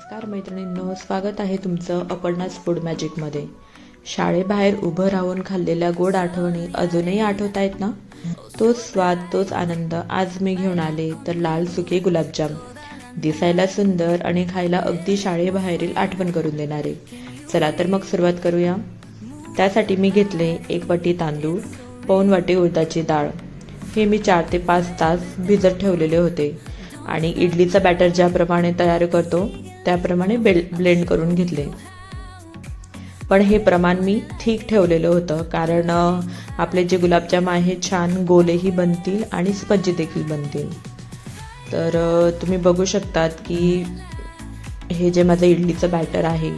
नमस्कार मैत्रिणींनो स्वागत आहे तुमचं अपर्णाज फूड मॅजिकमध्ये शाळेबाहेर उभं राहून खाल्लेल्या गोड आठवणी अजूनही आठवत आहेत ना? तोच स्वाद तोच आनंद आज मी घेऊन आले तर लाल सुके गुलाबजाम. दिसायला सुंदर आणि खायला अगदी शाळेबाहेरील आठवण करून देणारे. चला तर मग सुरुवात करूया. त्यासाठी मी घेतले एक वाटी तांदूळ पाऊण वाटी उडदाची डाळ. हे मी चार ते पाच तास भिजत ठेवलेले होते. आणि इडलीचा बॅटर ज्याप्रमाणे तयार करतो त्याप्रमाणे बेल ब्लेंड करून घेतले. पण हे प्रमाण मी ठीक ठेवलेलं होतं कारण आपले जे गुलाबजाम आहे छान गोलेही बनतील आणि स्पंजी देखील बनतील. तर तुम्ही बघू शकतात की हे जे माझं इडलीचं बॅटर आहे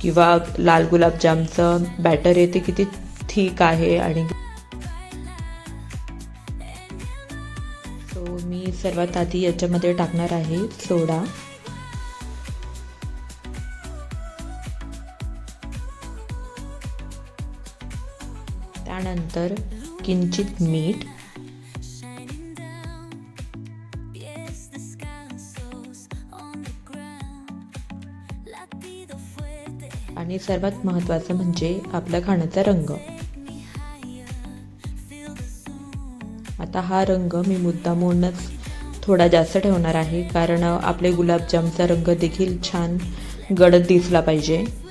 किंवा लाल गुलाबजामचं बॅटर आहे ते किती ठीक आहे आणि सो मी सर्वात आधी याच्यामध्ये टाकणार आहे सोडा. त्यानंतर किंचित मीठ. आणि सर्वात महत्त्वाचं म्हणजे आपला खाण्याचा रंग. आता हा रंग मी मुद्दामूनच थोडा जास्त ठेवणार आहे कारण आपले गुलाबजामचा रंग देखील छान गडद दिसला पाहिजे.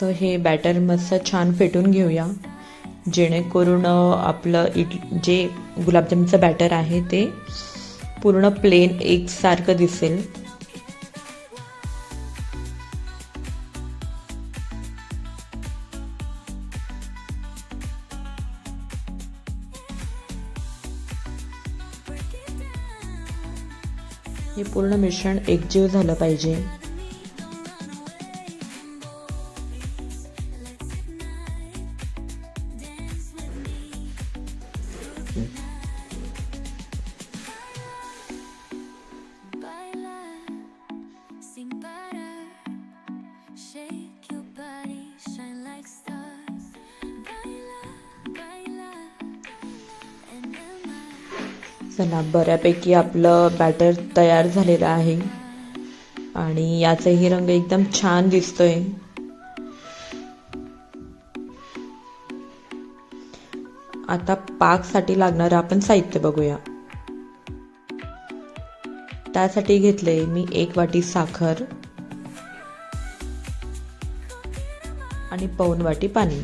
तर हे बॅटर मस्त छान फेटून घेऊया. जेणेकरून आपलं इट जे गुलाबजामचं बॅटर आहे ते पूर्ण प्लेन एकसारखं दिसेल. हे पूर्ण मिश्रण एकजीव झालं पाहिजे. Mar. चला बऱ्यापैकी आपलं बॅटर तयार झालेलं आहे आणि याचाही रंग एकदम छान दिसतोय आता पाकसाठी लागणारं आपण साहित्य बघूया. त्यासाठी घेतले मी एक वाटी साखर आणि पाऊन वाटी पाणी.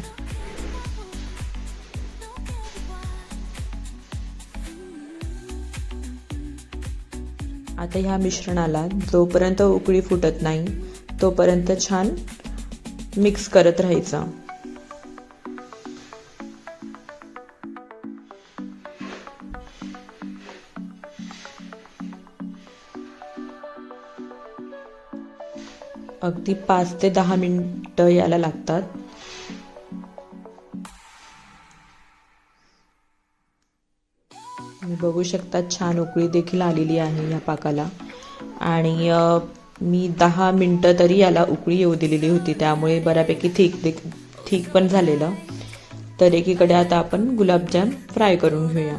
आता ह्या मिश्रणाला जोपर्यंत उकळी फुटत नाही तोपर्यंत छान मिक्स करत राहायचं. अगदी पाच ते दहा मिनटं याला लागतात. तुम्ही बघू शकता छान उकळी देखील आलेली आहे या पाकाला. आणि मी दहा मिनटं तरी याला उकळी येऊ दिलेली होती. त्यामुळे बऱ्यापैकी ठीक देख ठीक पण झालेलं. तर एकीकडे आता आपण गुलाबजाम फ्राय करून घेऊया.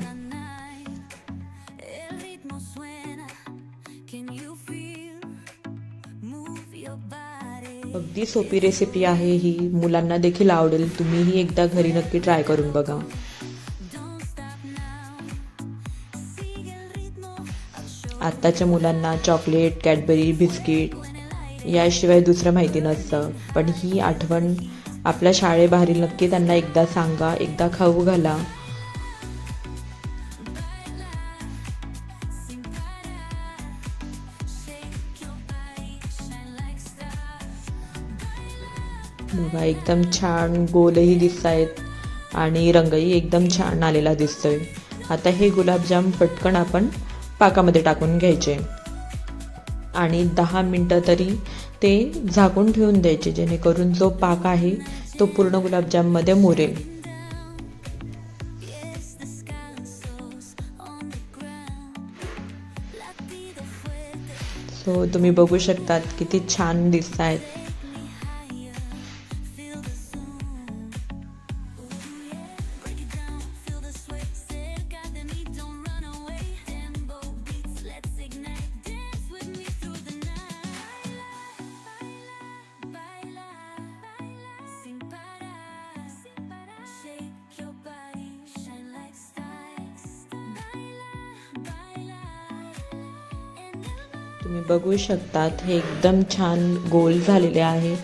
अगदी सोपी रेसिपी आहे ही. मुलांना देखील आवडेल. तुम्हीही एकदा घरी नक्की ट्राय करून बघा. आत्ताच्या मुलांना चॉकलेट कॅडबरी बिस्किट याशिवाय दुसरं माहिती नसतं. पण ही आठवण आपल्या शाळेबाहेरील नक्की त्यांना एकदा सांगा एकदा खाऊ घाला. बघा एकदम छान गोलही दिसत आहेत आणि रंगही एकदम छान आलेला दिसतोय. आता हे गुलाबजाम पटकन आपण पाकामध्ये टाकून घ्यायचे. आणि दहा मिनटं तरी ते झाकून ठेवून द्यायचे जेणेकरून जो पाक आहे तो पूर्ण गुलाबजाममध्ये मुरेल. सो तुम्ही बघू शकतात किती छान दिसत आहेत तुम्ही बघू शकतात हे एकदम छान गोल झालेले आहे.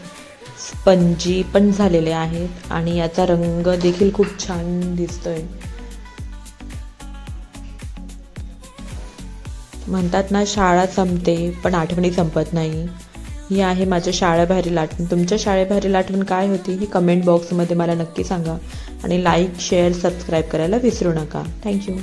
स्पंजी पण झालेले आहेत आणि याचा रंग देखील खूप छान दिसतोय. म्हणतात ना शाळा संपते पण आठवणी संपत नाही. ही आहे माझ्या शाळेबाहेरील आठवण. तुमच्या शाळेबाहेरील आठवण काय होती ही कमेंट बॉक्समध्ये मला नक्की सांगा. आणि लाईक शेअर सबस्क्राईब करायला विसरू नका. थँक्यू